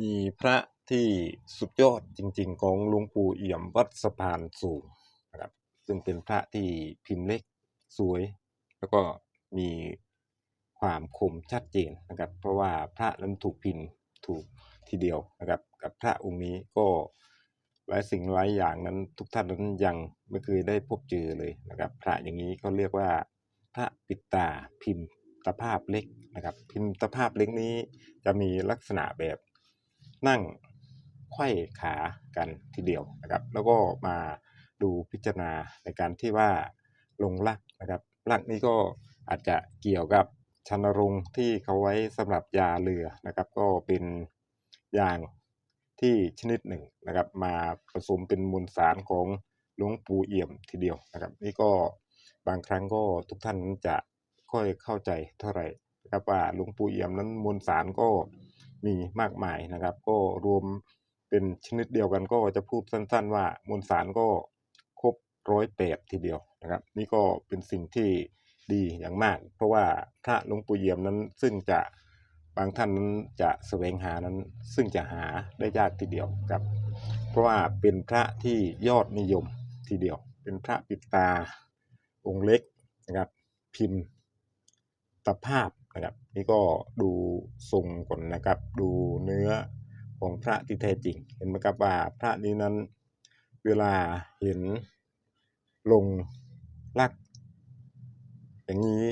มีพระที่สุดยอดจริง ๆ ของหลวงปู่เอี่ยมวัดสะพานสูงนะครับ ซึ่งเป็นพระที่พิมพ์เล็กสวย แล้วก็มีความคมชัดเจนนะครับ เพราะว่าพระนั้นถูกพิมพ์ถูกทีเดียวนะครับ กับพระองค์นี้ก็หลายสิ่งหลายอย่างนั้นทุกท่านนั้นยังไม่เคยได้พบเจอเลยนะครับ พระอย่างนี้เขาเรียกว่าพระปิตาพิมพ์ตภาพเล็กนะครับ พิมพ์ตภาพเล็กนี้จะมีลักษณะแบบ นั่งไขว้ขากันทีเดียวนะครับ แล้วก็มาดูพิจารณาในการที่ว่าลงลักนะครับลักนี้ก็อาจจะเกี่ยวกับชันรงที่เขาไว้สำหรับยาเรือนะครับ ก็เป็นยางที่ชนิดหนึ่งนะครับ มาผสมเป็นมวลสารของหลวงปู่เอี่ยมทีเดียวนะครับ นี่ก็บางครั้งก็ทุกท่านนั้นจะค่อยเข้าใจเท่าไหร่นะครับว่าหลวงปู่เอี่ยมนั้นมวลสารก็ มีมากมายนะครับ ก็รวมเป็นชนิดเดียวกันก็จะพูดสั้น ๆ ว่ามวลสารก็ครบร้อยแปดทีเดียวนะครับ นี่ก็เป็นสิ่งที่ดีอย่างมาก เพราะว่าพระหลวงปู่เอี่ยมนั้นซึ่งจะบางท่านนั้นจะแสวงหานั้นซึ่งจะหาได้ยากทีเดียวครับ เพราะว่าเป็นพระที่ยอดนิยมทีเดียว เป็นพระปิดตาองค์เล็กนะครับ พิมพ์ตภาพ นะครับ นี่ก็ดูทรงก่อนนะครับ ดูเนื้อของพระที่แท้จริง เห็นไหมครับว่าพระนี้นั้นเวลาเห็นลงลัก อย่างนี้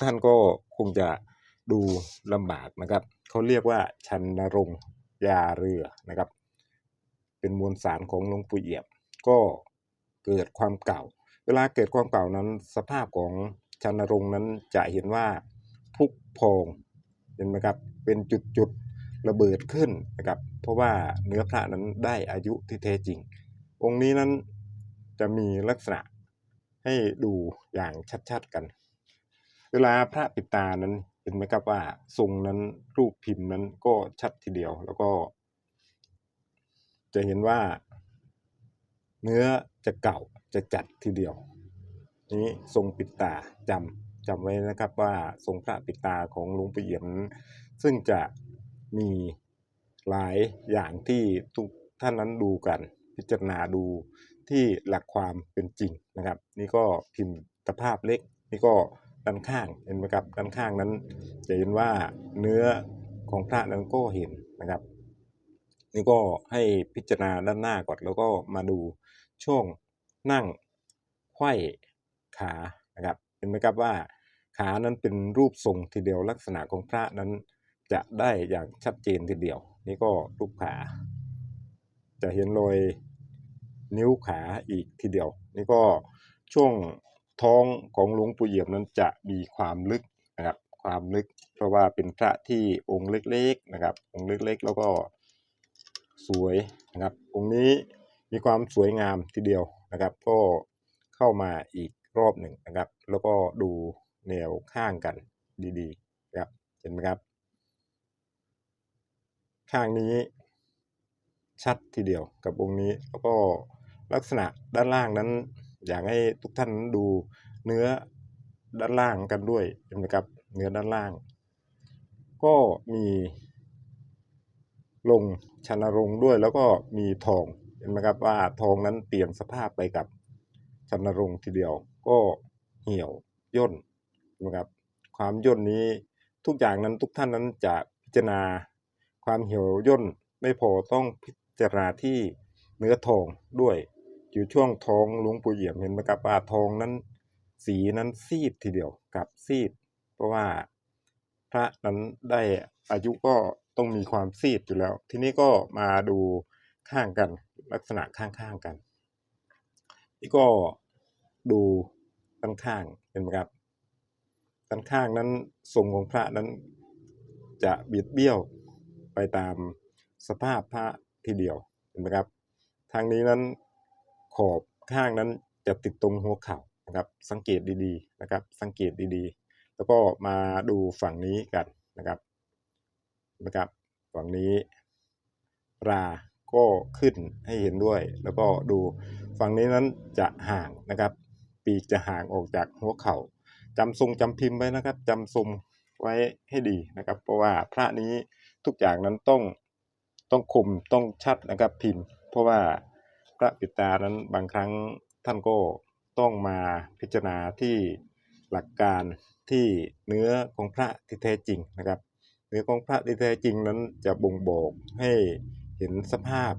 ท่านก็คงจะดูลำบากนะครับเขาเรียกว่าชันนรงยาเรือนะครับ เป็นมวลสารของหลวงปู่เอี่ยมก็เกิดความเก่า เวลาเกิดความเก่านั้น สภาพของชันนรงนั้นจะเห็นว่า พุกพองเห็นไหมครับเป็นจุดๆระเบิดขึ้นนะครับ เพราะว่าเนื้อพระนั้นได้อายุที่แท้จริง องค์นี้นั้นจะมีลักษณะให้ดูอย่างชัดๆกัน เวลาพระปิตานั้นเห็นไหมครับว่าทรงนั้นรูปพิมพ์นั้นก็ชัดทีเดียวแล้วก็ จะเห็นว่า เนื้อจะเก่าจะจัดทีเดียว นี้ทรงปิดตาจำ จำไว้นะครับว่าทรงพระปิดตาของหลวงปู่เอี่ยม ซึ่งจะมีหลายอย่างที่ทุกท่านนั้นดูกัน พิจารณาดูที่หลักความเป็นจริงนะครับ นี่ก็พิมพ์ตภาพเล็ก นี่ก็ด้านข้างเห็นไหมครับด้านข้างนั้น จะเห็นว่าเนื้อของพระนั้นก็เห็นนะครับ นี่ก็ให้พิจารณาด้านหน้าก่อนแล้วก็มาดูช่วงนั่งไขว้ขานะครับเห็นไหมครับว่า ขานั้นเป็นรูปทรงทีเดียวลักษณะของพระนั้นจะได้อย่างชัดเจนทีเดียว นี่ก็รูปขา จะเห็นรอยนิ้วขาอีกทีเดียว นี่ก็ช่วงท้องของหลวงปู่เอี่ยมนั้นจะมีความลึกนะครับความลึก เพราะว่าเป็นพระที่องค์เล็กๆนะครับ องค์เล็กๆ แล้วก็สวยนะครับ องค์นี้มีความสวยงามทีเดียวนะครับ ก็เข้ามาอีกรอบหนึ่งนะครับ แล้วก็ดู แนวข้างกันดีๆนะครับเห็นไหมครับ ข้างนี้ชัดทีเดียวกับองค์นี้แล้วก็ลักษณะด้านล่างนั้น อยากให้ทุกท่านดูเนื้อด้านล่างกันด้วยเห็นไหมครับเนื้อด้านล่าง ก็มีลงชันรงค์ด้วยแล้วก็มีทองเห็นไหมครับว่าทองนั้นเปลี่ยนสภาพไปกับชันรงค์ทีเดียว ก็เหี่ยวย่น นะครับ ความย่นนี้ทุกอย่างนั้นทุกท่านนั้นจะพิจารณา ความเหี่ยวย่นไม่พอต้องพิจารณาที่เนื้อทองด้วย อยู่ช่วงท้องลวงปู่เอี่ยมเห็นไหมครับว่าทองนั้น สีนั้นซีดทีเดียวกับซีด เพราะว่าพระนั้นได้อายุก็ต้องมีความซีดอยู่แล้ว ทีนี้ก็มาดูข้างกันลักษณะข้างๆกันนี่ก็ดูด้านข้างเห็นไหมครับ ด้านข้างนั้นทรงของพระนั้น จะบิดเบี้ยวไปตามสภาพพระทีเดียวเห็นไหมครับ ทางนี้นั้นขอบข้างนั้นจะติดตรงหัวเข่านะครับ สังเกตดีๆนะครับ สังเกตดีๆ แล้วก็มาดูฝั่งนี้กันนะครับนะครับ ฝั่งนี้ราก็ขึ้นให้เห็นด้วย แล้วก็ดูฝั่งนี้นั้นจะห่างนะครับ ปีกจะห่างออกจากหัวเข่า จำทรงจำพิมพ์ไว้นะครับจำทรงไว้ให้ดีนะครับ เพราะว่าพระนี้ทุกอย่างนั้นต้องต้องคมต้องชัดนะครับพิมพ์ เพราะว่าพระปิตานั้นบางครั้งท่านก็ต้องมาพิจารณาที่หลักการที่เนื้อของพระที่แท้จริงนะครับ เนื้อของพระที่แท้จริงนั้นจะบ่งบอกให้เห็นสภาพ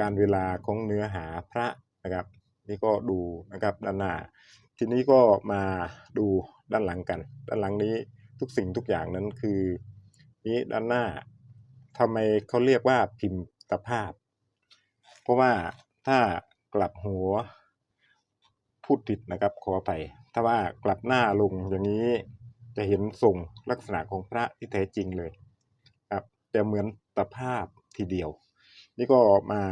การเวลาของเนื้อหาพระนะครับ นี่ก็ดูนะครับด้านหน้า ทีนี้ก็มาดูด้านหลังกัน ด้านหลังนี้ทุกสิ่งทุกอย่างนั้นคือนี้ด้านหน้าทำไมเขาเรียกว่าพิมพ์ตภาพ เพราะว่าถ้ากลับหัวพูดผิดนะครับขออภัยถ้าว่ากลับหน้าลงอย่างนี้จะเห็นทรงลักษณะของพระที่แท้จริงเลยครับจะเหมือนตภาพทีเดียว นี่ก็มา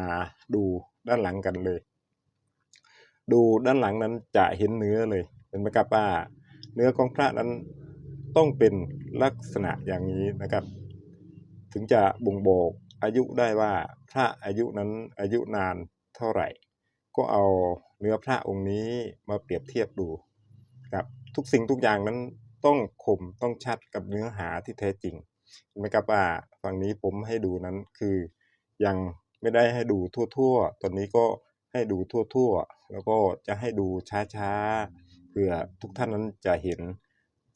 ดูด้านหลังกันเลย ดูด้านหลังนั้นจะเห็นเนื้อเลยเห็นไหมครับว่าเนื้อของพระนั้นต้องเป็นลักษณะอย่างนี้นะครับ ถึงจะบ่งบอกอายุได้ว่าพระอายุนั้นอายุนานเท่าไหร่ ก็เอาเนื้อพระองค์นี้มาเปรียบเทียบดูครับทุกสิ่งทุกอย่างนั้นต้องคมต้องชัดกับเนื้อหาที่แท้จริงเห็นไหมครับว่าฝั่งนี้ผมให้ดูนั้นคือยังไม่ได้ให้ดูทั่ว ๆ ตอนนี้ก็ ให้ดูทั่วๆ แล้วก็จะให้ดูช้าๆ เพื่อทุกท่านนั้นจะเห็น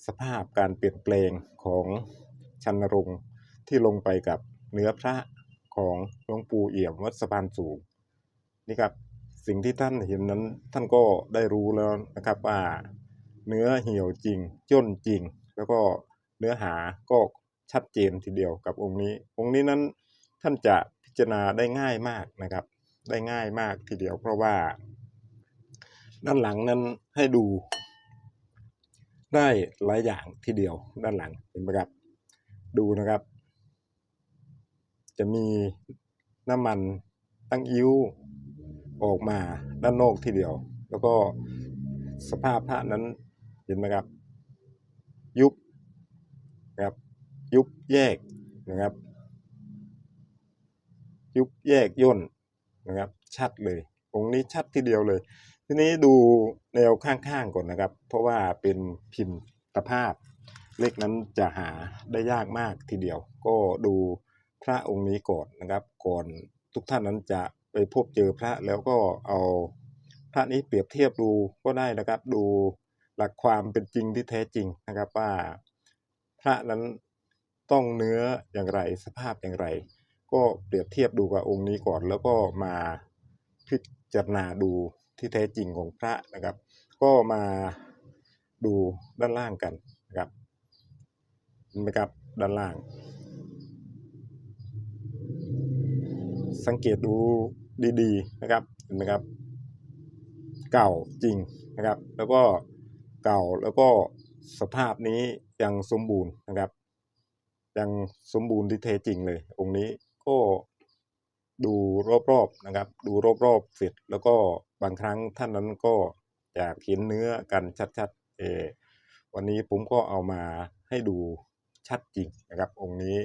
สภาพการเปลี่ยนแปลงของชันนรงที่ลงไปกับเนื้อพระของหลวงปู่เอี่ยมวัดสะพานสูงนี่ครับสิ่งที่ท่านเห็นนั้นท่านก็ได้รู้แล้วนะครับว่าเนื้อเหี่ยวจริงย่นจริง แล้วก็เนื้อหาก็ชัดเจนทีเดียวกับองค์นี้ องค์นี้นั้นท่านจะพิจารณาได้ง่ายมากนะครับ ได้ง่ายมากทีเดียว เพราะว่า ด้านหลังนั้นให้ดู ได้หลายอย่างทีเดียว ด้านหลังเห็นไหมครับ ดูนะครับ จะมีน้ำมันตั้งอิ้วออกมาด้านนอกทีเดียว แล้วก็สภาพพระนั้นเห็นไหมครับ ยุบนะครับ ยุบแยกนะครับ ยุบแยกย่น นะครับ ชัดเลยองค์นี้ชัดทีเดียวเลย ทีนี้ดูแนวข้างๆก่อนนะครับ เพราะว่าเป็นพิมพ์ตภาพ เลขนั้นจะหาได้ยากมากทีเดียว ก็ดูพระองค์นี้ก่อนนะครับ ก่อนทุกท่านนั้นจะไปพบเจอพระแล้วก็เอาพระนี้เปรียบเทียบดูก็ได้นะครับ ดูหลักความเป็นจริงที่แท้จริงนะครับว่าพระนั้นต้องเนื้ออย่างไรสภาพอย่างไร ก็เปรียบเทียบดูกับองค์นี้ก่อน แล้วก็มาพิจารณาดูที่แท้จริงของพระนะครับ ก็มาดูด้านล่างกันนะครับเห็นไหมครับด้านล่าง สังเกตดูดีๆนะครับเห็นไหมครับ เก่าจริงนะครับ แล้วก็เก่าแล้วก็สภาพนี้ยังสมบูรณ์นะครับ ยังสมบูรณ์ที่แท้จริงเลยองค์นี้ ก็ดูรอบๆนะครับ ดูรอบๆเสร็จแล้วก็บางครั้งท่านนั้นก็อยากเห็นเนื้อกันชัดๆเออวันนี้ผมก็เอามาให้ดูชัดจริงนะครับ องค์นี้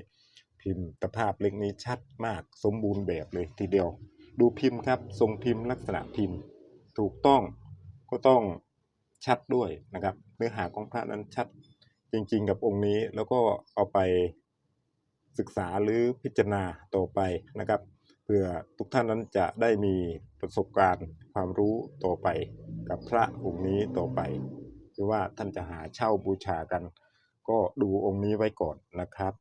พิมพ์ตภาพเล็กนี้ชัดมากสมบูรณ์แบบเลยทีเดียว ดูพิมพ์ครับ ทรงพิมพ์ลักษณะพิมพ์ ถูกต้องก็ต้องชัดด้วยนะครับ เนื้อหาของพระนั้นชัดจริงๆกับองค์นี้แล้วก็เอาไป ศึกษาหรือพิจารณาต่อไปนะครับเพื่อทุกท่านนั้นจะได้มีประสบการณ์ความรู้ต่อไปกับพระองค์นี้ต่อไปหรือว่าท่านจะหาเช่าบูชากัน ก็ดูองค์นี้ไว้ก่อนนะครับ